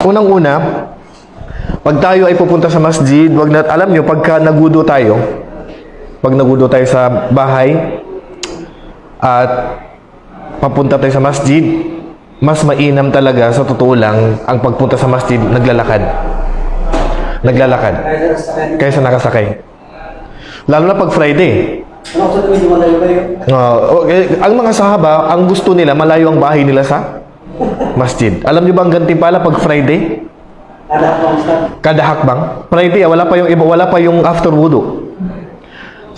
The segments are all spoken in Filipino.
Unang-una, pag tayo ay pupunta sa masjid, wag na, alam nyo, pagka nagudo tayo, pag nagudo tayo sa bahay, at papunta tayo sa masjid, mas mainam talaga, sa totoo lang, ang pagpunta sa masjid, naglalakad. Naglalakad. Kaysa nakasakay. Lalo na pag Friday. Uh, okay, ang mga sahaba, ang gusto nila, malayo ang bahay nila sa masjid. Alam nyo ba ang gantimpala pag Friday? Kada hakbang. Friday, wala pa yung iba, wala pa yung after wudu.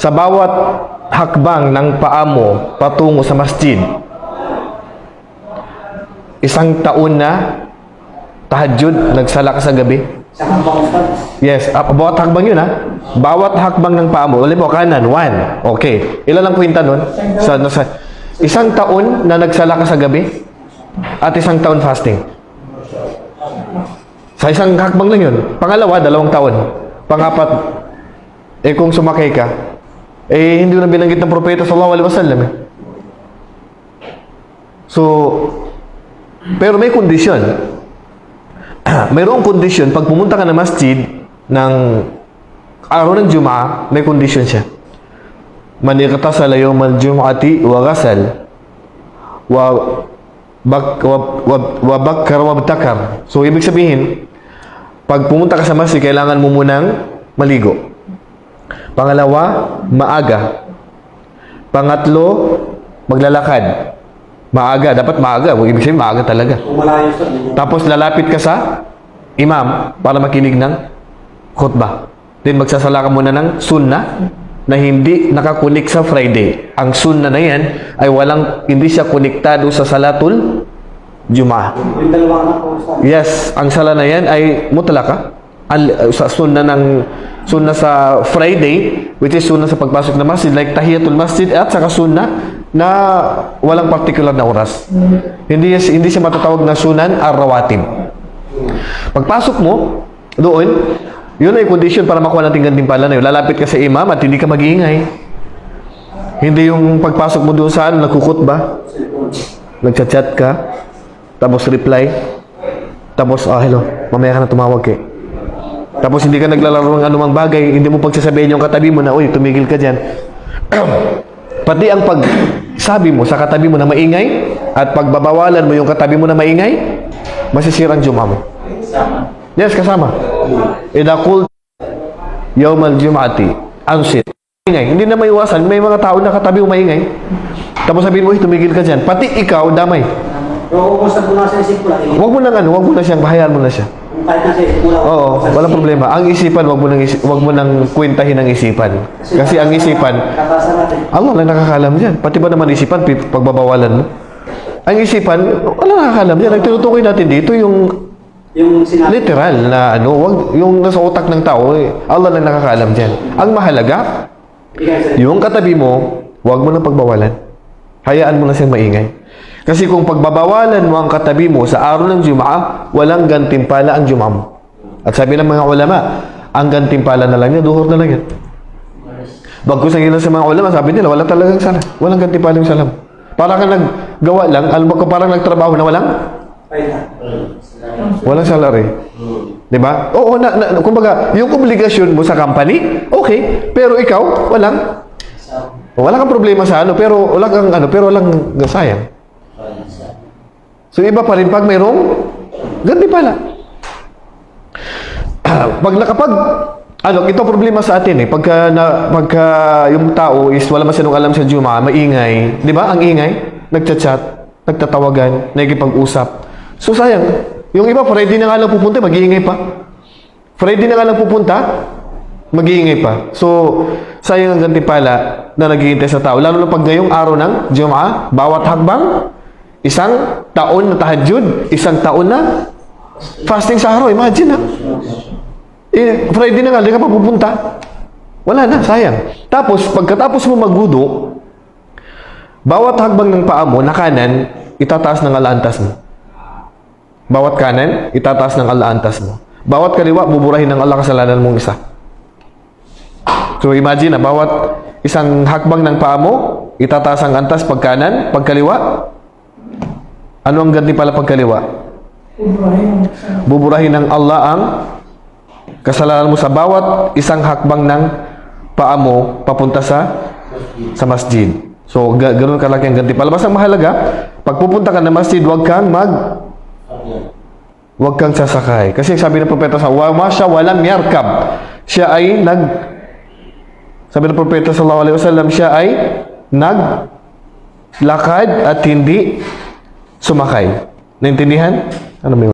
Sa bawat hakbang ng paa mo patungo sa masjid, isang taon na tahajjud, nagsala ka sa gabi. Yes, ah, bawat hakbang yun ha. Bawat hakbang ng paa mo, ulit mo, kanan, one. Okay. Ilan ang kwenta nun? Sa, sa, isang taon na nagsala ka sa gabi at isang taon fasting. Sa isang hakbang lang yun. Pangalawa, dalawang taon. Pangapat, eh kung sumakay ka, eh hindi na binanggit ng propeta sallallahu alaihi wasallam eh. So, pero may kondisyon. Mayroong kondisyon, pag pumunta ka ng masjid ng araw ng Juma, may kondisyon siya. Man iqtasala yawm al-jum'ati wa ghasal wa bak wa, wa, wa bakkar wa btakar. So ibig sabihin, pag pumunta ka sa masjid, kailangan mo munang maligo. Pangalawa, maaga. Pangatlo, maglalakad. Maaga, dapat maaga. Ibig sabihin, maaga talaga. Tapos lalapit ka sa imam para makinig ng khutbah. Then magsasala ka muna ng sunnah na hindi nakakunik sa Friday. Ang sunnah na yan ay walang, hindi siya konektado sa salatul start. Yes, ang sala na yan ay mutlaka. Al, sa sunnah ng sunnah sa Friday, which is sunnah sa pagpasok ng masjid, like tahiyatul masjid at saka sunnah na walang particular na oras. Hindi hindi siya matatawag na sunan ar-rawatib. Pagpasok mo doon, yun ay condition para makuha natin gantimpala na yun. Lalapit ka sa imam at hindi ka mag-iingay. Hindi yung pagpasok mo doon sa ano, nagkukut ba? Nagchat-chat ka, tapos reply, tapos, ah, hello, mamaya ka na tumawag eh. Tapos hindi ka naglalaro ng anumang bagay, hindi mo pagsasabihin yung katabi mo na, uy, tumigil ka dyan. Pati ang pag sabi mo sa katabi mo na maingay at pagbabawalan mo yung katabi mo na maingay, masisira ang Juma mo. Yes, kasama. Ida kul yawmal jum'ati ansit. Ingay. Hindi na maiwasan. May mga tao na katabi mo maingay. Tapos sabihin mo, "Uy, tumigil ka dyan. Pati ikaw, damay. Isip eh, Huwag mo nang ano, huwag mo na siyang, bahayaan mo na siya. isip. Oo, isip- problema. Ang isipan, wag mo nang isi- wag mo nang kwentahin ang isipan. Kasi ang isipan. Allah lang nakakalam diyan. Pati ba naman isipan pagbabawalan mo? Ang isipan, wala nakakalam diyan. Ang tinutukoy natin dito yung Yung sinabi. literal na ano, wag yung nasa utak ng tao, eh, Allah lang nakakalam diyan. Ang mahalaga, yung katabi mo, wag mo nang pagbawalan. Hayaan mo na siyang maingay. Kasi kung pagbabawalan mo ang katabi mo sa araw ng Jumaa, walang gantimpala ang Jumaa mo. At sabi ng mga ulama, ang gantimpala na lang niya, duhor na lang yan. Bagkus ang ilan sa mga ulama, sabi nila, wala talagang sala. Walang gantimpala yung salam. Parang ka naggawa lang, alam mo ko parang nagtrabaho na walang, na. Walang salary. Di ba? Oo, na, na, kumbaga, yung obligasyon mo sa company, okay, pero ikaw, walang, wala kang problema sa ano, pero wala kang ano, pero walang sayang. So iba pa rin pag mayroong ganti pala. pag nakapag ano, ito problema sa atin eh. Pagka, na, pagka yung tao is wala masyadong alam sa Juma, maingay. Di ba? Ang ingay. Nagchat-chat, nagtatawagan, nagkipag-usap. So sayang. Yung iba, Friday na nga lang pupunta, mag-iingay pa. Friday na nga lang pupunta, mag-iingay pa. So, sayang ang gantimpala na naghihintay sa tao. Lalo na pag ngayong araw ng Jum'a, bawat hakbang, isang taon na tahajjud, isang taon na fasting sa araw. Imagine ha. Eh, Friday na nga, di ka pa pupunta. Wala na, sayang. Tapos, pagkatapos mo magwudo, bawat hakbang ng paa mo na kanan, itataas ng alaantas mo. Bawat kanan, itataas ng alaantas mo. Bawat kaliwa, buburahin ng Allah kasalanan mong isa. So imagine na, bawat isang hakbang ng paa mo, itataas ang antas pag kanan, pag kaliwa. Ano ang ganti pala pag kaliwa? Buburahin ng Allah ang kasalanan mo sa bawat isang hakbang ng paa mo papunta sa sa masjid. So, ga- ganun kalaki ang ganti. Palabas ang mahalaga, pag pupunta ka ng masjid, huwag kang mag huwag kang sasakay. Kasi sabi ng propeta sa wa ma siya walang yarkab. Siya ay nag sabi ng propeta sallallahu alaihi wasallam siya ay nag lakad at hindi sumakay. Naintindihan? Ano may